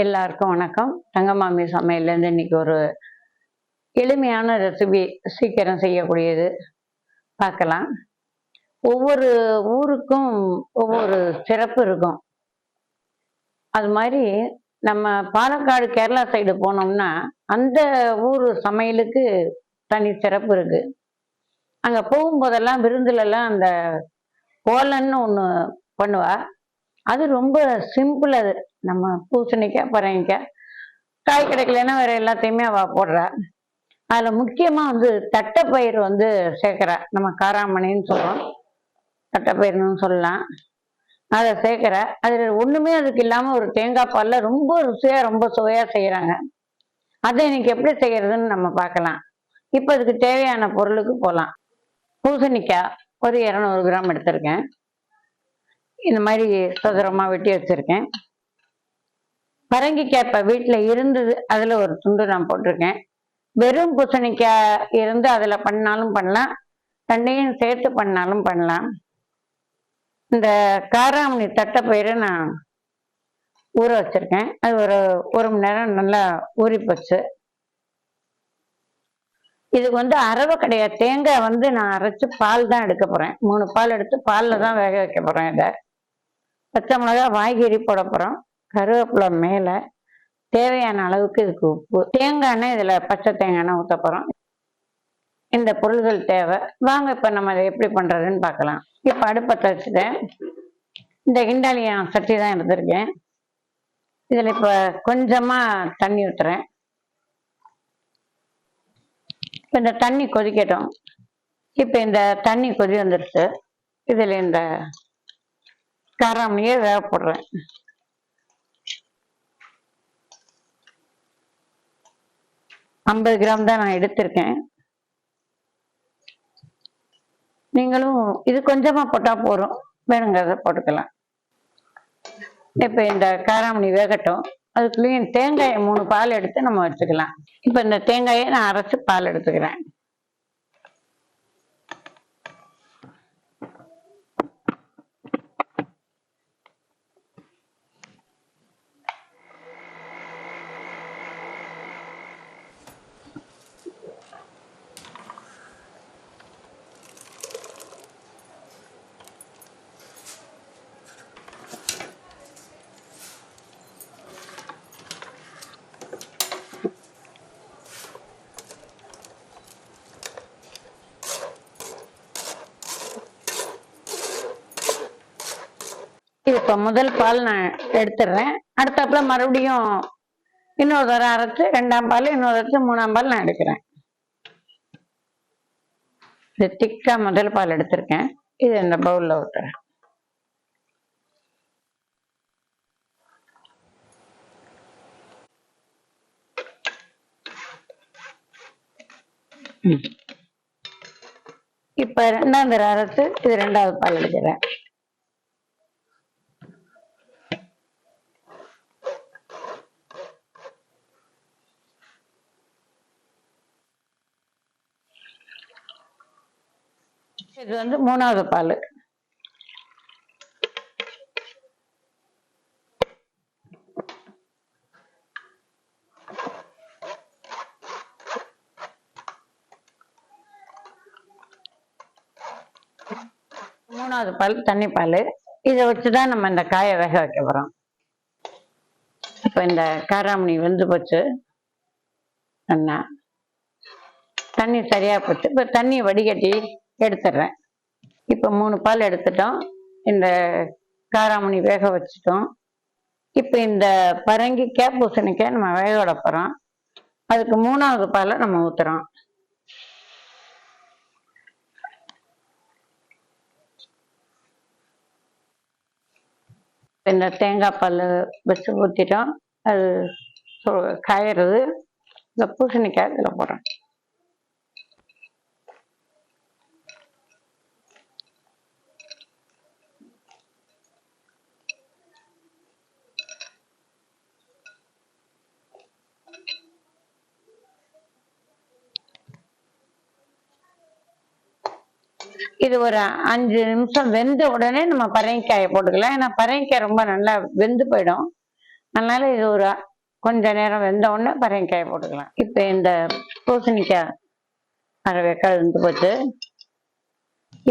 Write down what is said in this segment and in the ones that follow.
எல்லாருக்கும் வணக்கம். தங்கமாமி சமையல்லேருந்து இன்னைக்கு ஒரு எளிமையான ரெசிபி சீக்கிரம் செய்யக்கூடியது. பார்க்கலாம். ஒவ்வொரு ஊருக்கும் ஒவ்வொரு சிறப்பு இருக்கும். அது மாதிரி நம்ம பாலக்காடு கேரளா சைடு போனோம்னா அந்த ஊர் சமையலுக்கு தனி சிறப்பு இருக்குது அங்கே போகும்போதெல்லாம் விருந்துலலாம் அந்த ஓலன்னு ஒன்று பண்ணுவாள் அது ரொம்ப சிம்பிள் அது. நம்ம பூசணிக்காய் பரங்கிக்காய் காய் கிடைக்கலன்னா வேற எல்லாத்தையுமே அவ போடுறா. அதுல முக்கியமா வந்து தட்டைப்பயிர் வந்து சேர்க்கிறா. நம்ம காராமணின்னு சொல்றோம். தட்டைப்பயிர்னு சொல்லலாம். அதை சேர்க்குற. அதில் ஒண்ணுமே அதுக்கு இல்லாம ஒரு தேங்காய் பால்ல ரொம்ப ருசியா ரொம்ப சுவையா செய்யறாங்க. அதை இன்னைக்கு எப்படி செய்யறதுன்னு நம்ம பார்க்கலாம். இப்போ அதுக்கு தேவையான பொருளுக்கு போகலாம் பூசணிக்காய் ஒரு இரநூறு கிராம் எடுத்திருக்கேன். இந்த மாதிரி சதுரமாக வெட்டி வச்சுருக்கேன். பரங்கிக்காய் இப்போ வீட்டில் இருந்தது அதில் ஒரு துண்டு நான் போட்டிருக்கேன். வெறும் பூசணிக்காய் இருந்து அதில் பண்ணாலும் பண்ணலாம் ரெண்டையும் சேர்த்து பண்ணாலும் பண்ணலாம். இந்த காராமணி தட்டைப்பயிரை நான் ஊற வச்சுருக்கேன். அது ஒரு ஒரு மணி நேரம் நல்லா ஊறி போச்சு. இதுக்கு வந்து அரவை கிடையாது. தேங்காய் வந்து நான் அரைச்சி பால் தான் எடுக்க போகிறேன் மூணு பால் எடுத்து பாலில் தான் வேக வைக்க போகிறேன் இதை. பச்சை மிளகா வாய்கறி போட போகிறோம் கருவேப்பிலை மேலே தேவையான அளவுக்கு இதுக்கு உப்பு. தேங்காய் எண்ணெய் இதில் பச்சை தேங்காய் ஊற்ற போகிறோம் இந்த பொருள்கள் தேவை. வாங்க இப்போ நம்ம அதை எப்படி பண்ணுறதுன்னு பார்க்கலாம். இப்போ அடுப்பத்தை வச்சுட்டேன். இந்த கிண்டாலியம் சட்டி தான் எடுத்திருக்கேன். இதில் இப்போ கொஞ்சமாக தண்ணி ஊற்றுறேன் இப்போ இந்த தண்ணி கொதிக்கட்டும். இப்போ இந்த தண்ணி கொதி வந்துடுச்சு இதில் இந்த காராமணியே வேக போடுறேன் ஐம்பது கிராம் தான் நான் எடுத்திருக்கேன். நீங்களும் இது கொஞ்சமாக போட்டால் போதும். வேணுங்கிறத போட்டுக்கலாம். இப்போ இந்த காராமணி வேகட்டும். அதுக்குள்ளேயும் தேங்காயை மூணு பால் எடுத்து நம்ம வச்சுக்கலாம். இப்போ இந்த தேங்காயை நான் அரைச்சி பால் எடுத்துக்கிறேன். இது இப்போ முதல் பால் நான் எடுத்துடுறேன் அடுத்தாப்புல மறுபடியும் இன்னொரு தரம் அரைச்சு ரெண்டாம் பால் இன்னொரு அரைச்சு மூணாம் பால் நான் எடுக்கிறேன். இது திக்கா முதல் பால் எடுத்திருக்கேன். இது இந்த பவுல்ல விட்டுறேன் ம். இப்ப ரெண்டாம் தடவை அரைச்சு இது ரெண்டாவது பால் எடுக்கிறேன். இது வந்து மூணாவது பால். மூணாவது பால் தண்ணி பால். இதை வச்சு தான் நம்ம இந்த காயை வேக வைக்க போகிறோம் இப்போ இந்த காராமணி வெந்து போச்சு. என்ன தண்ணி சரியா போச்சு. இப்போ தண்ணி வடிகட்டி எடுத்துடுறேன் இப்போ மூணு பால் எடுத்துட்டோம். இந்த காராமணி வேக வச்சுட்டோம். இப்போ இந்த பரங்கிக்காய் பூசணிக்காய் நம்ம வேக விட போகிறோம் அதுக்கு மூணாவது பாலை நம்ம ஊற்றுறோம் இந்த தேங்காய் பால் வச்சு ஊற்றிட்டோம் அது காயறது. இந்த பூசணிக்காய் இதில் போடுறேன் இது ஒரு அஞ்சு நிமிஷம் வெந்த உடனே நம்ம பரங்கிக்காயை போட்டுக்கலாம். ஏன்னா பரங்கிக்காய் ரொம்ப நல்லா வெந்து போயிடும். அதனால இது ஒரு கொஞ்ச நேரம் வெந்த உடனே பரங்கிக்காயை போட்டுக்கலாம். இப்போ இந்த பூசணிக்காய் அரை வெக்காய் இருந்து போச்சு.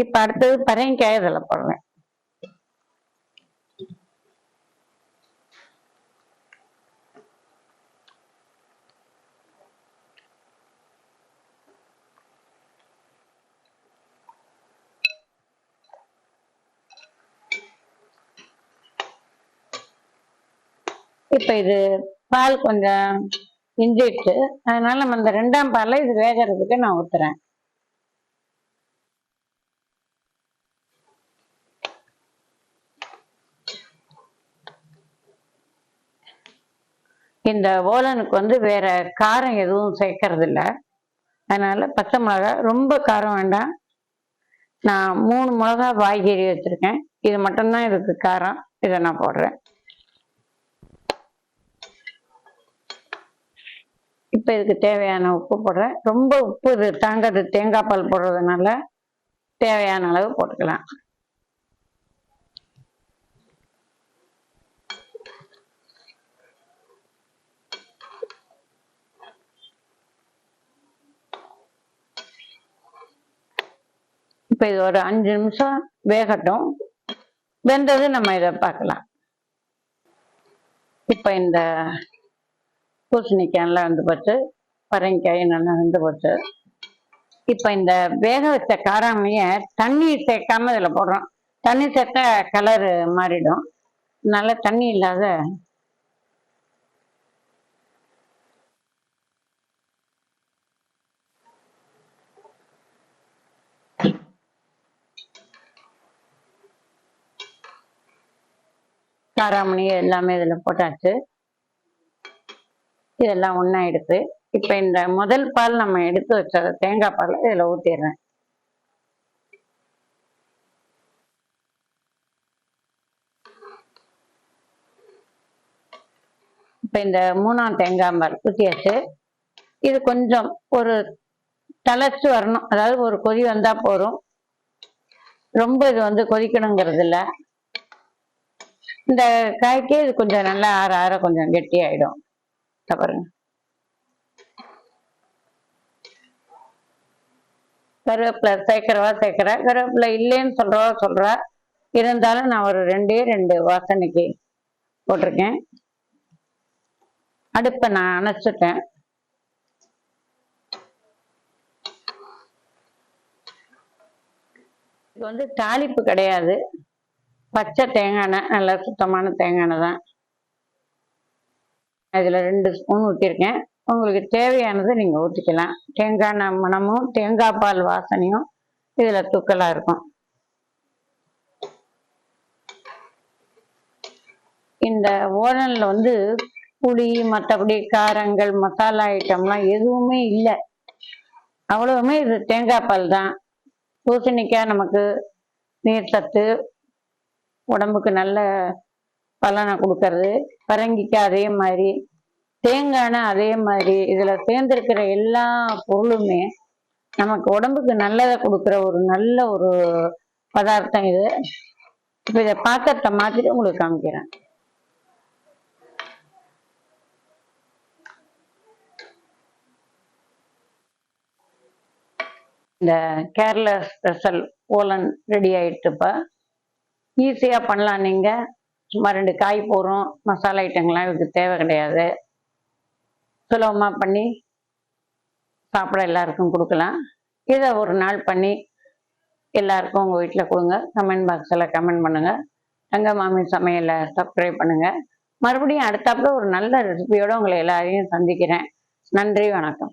இப்போ அடுத்தது பரங்கிக்காய் இதில் போடுறேன் இப்போ இது பால் கொஞ்சம் இஞ்சிட்டு அதனால நம்ம இந்த ரெண்டாம் பாலில் இது வேகறதுக்கு நான் ஊத்துறேன். இந்த ஓலனுக்கு வந்து வேற காரம் எதுவும் சேர்க்கறதில்ல. அதனால பச்சை மிளகா ரொம்ப காரம் வேண்டாம். நான் மூணு மிளகா வாய்கறி வச்சிருக்கேன். இது மட்டும்தான் இதுக்கு காரம். இதை நான் போடுறேன். இப்போ இதுக்கு தேவையான உப்பு போடுறேன். ரொம்ப உப்பு இது தாங்காது தேங்காய் பால் போடுறதுனால தேவையான அளவு போட்டுக்கலாம். இப்போ இது ஒரு அஞ்சு நிமிஷம் வேகட்டும். வெந்தது நம்ம இதை பார்க்கலாம். இப்போ இந்த பூசணிக்காய் எல்லாம் வந்து போச்சு பரங்கிக்காய் நல்லா வந்து போச்சு இப்போ இந்த வேக வச்ச காராமைய தண்ணி சேர்க்காம இதில் போடுறோம். தண்ணி சேர்த்தா கலரு மாறிடும். நல்ல தண்ணி இல்லாத காராமணி எல்லாமே இதில் போட்டாச்சு. இதெல்லாம் ஒன்றா எடுத்து இப்போ இந்த முதல் பால் நம்ம எடுத்து வச்ச தேங்காய் பால் இதில் ஊற்றிடுறேன் இப்போ இந்த மூணாம் தேங்காய் பால் ஊற்றியாச்சு இது கொஞ்சம் ஒரு தளர்ச்சி வரணும். அதாவது ஒரு கொதி வந்தால் போதும். ரொம்ப இது வந்து கொதிக்கணுங்கிறது இல்லை. இந்த காய்க்கே இது கொஞ்சம் நல்லா ஆற ஆற கொஞ்சம் கெட்டியாயிடும். பாருங்க. கருவேப்பிலை சேர்க்கிறவா சேர்க்கிற கருவேப்பிலை இல்லைன்னு சொல்றவா சொல்றா. இருந்தாலும் நான் ஒரு ரெண்டே ரெண்டு வாசனைக்கு போட்டிருக்கேன். அடுப்பை நான் அணைச்சிட்டேன். இது வந்து தாளிப்பு கிடையாது. பச்சை தேங்காய் நல்லா சுத்தமான தேங்காய் தான். அதில் ரெண்டு ஸ்பூன் ஊற்றிருக்கேன் உங்களுக்கு தேவையானது நீங்கள் ஊற்றிக்கலாம் தேங்காய் எண்ணெய் மணமும் தேங்காய் பால் வாசனையும் இதில் தூக்கலாக இருக்கும். இந்த ஓரனில் வந்து புளி மற்றபடி காரங்கள் மசாலா ஐட்டம்லாம் எதுவுமே இல்லை. அவ்வளவுமே இது தேங்காய் பால் தான். பூசணிக்காய் நமக்கு நீர் சத்து உடம்புக்கு நல்ல பலனை கொடுக்கறது. பரங்கிக்காய் அதே மாதிரி. தேங்காய் எண்ணெய் அதே மாதிரி இதில் சேர்ந்துருக்கிற எல்லா பொருளுமே நமக்கு உடம்புக்கு நல்லதை கொடுக்குற ஒரு நல்ல ஒரு பதார்த்தம் இது. இப்போ இதை பாத்திரத்தை மாற்றிட்டு உங்களுக்கு காமிக்கிறேன். இந்த கேரள ஸ்பெஷல் ஓலன் ரெடி ஆயிட்டுப்பா. ஈஸியாக பண்ணலாம் நீங்கள் சும்மா ரெண்டு காய் போகிறோம் மசாலா ஐட்டங்கள்லாம் இதுக்கு தேவை கிடையாது. சுலபமாக பண்ணி சாப்பிட எல்லாருக்கும் கொடுக்கலாம். இதை ஒரு நாள் பண்ணி எல்லாருக்கும் உங்கள் வீட்டில் கொடுங்க. கமெண்ட் பாக்ஸில் கமெண்ட் பண்ணுங்கள் எங்கள் மாமி சமையலை சப்ஸ்கிரைப் பண்ணுங்கள் மறுபடியும் அடுத்தாப்புல ஒரு நல்ல ரெசிபியோடு உங்களை எல்லாரையும் சந்திக்கிறேன். நன்றி வணக்கம்.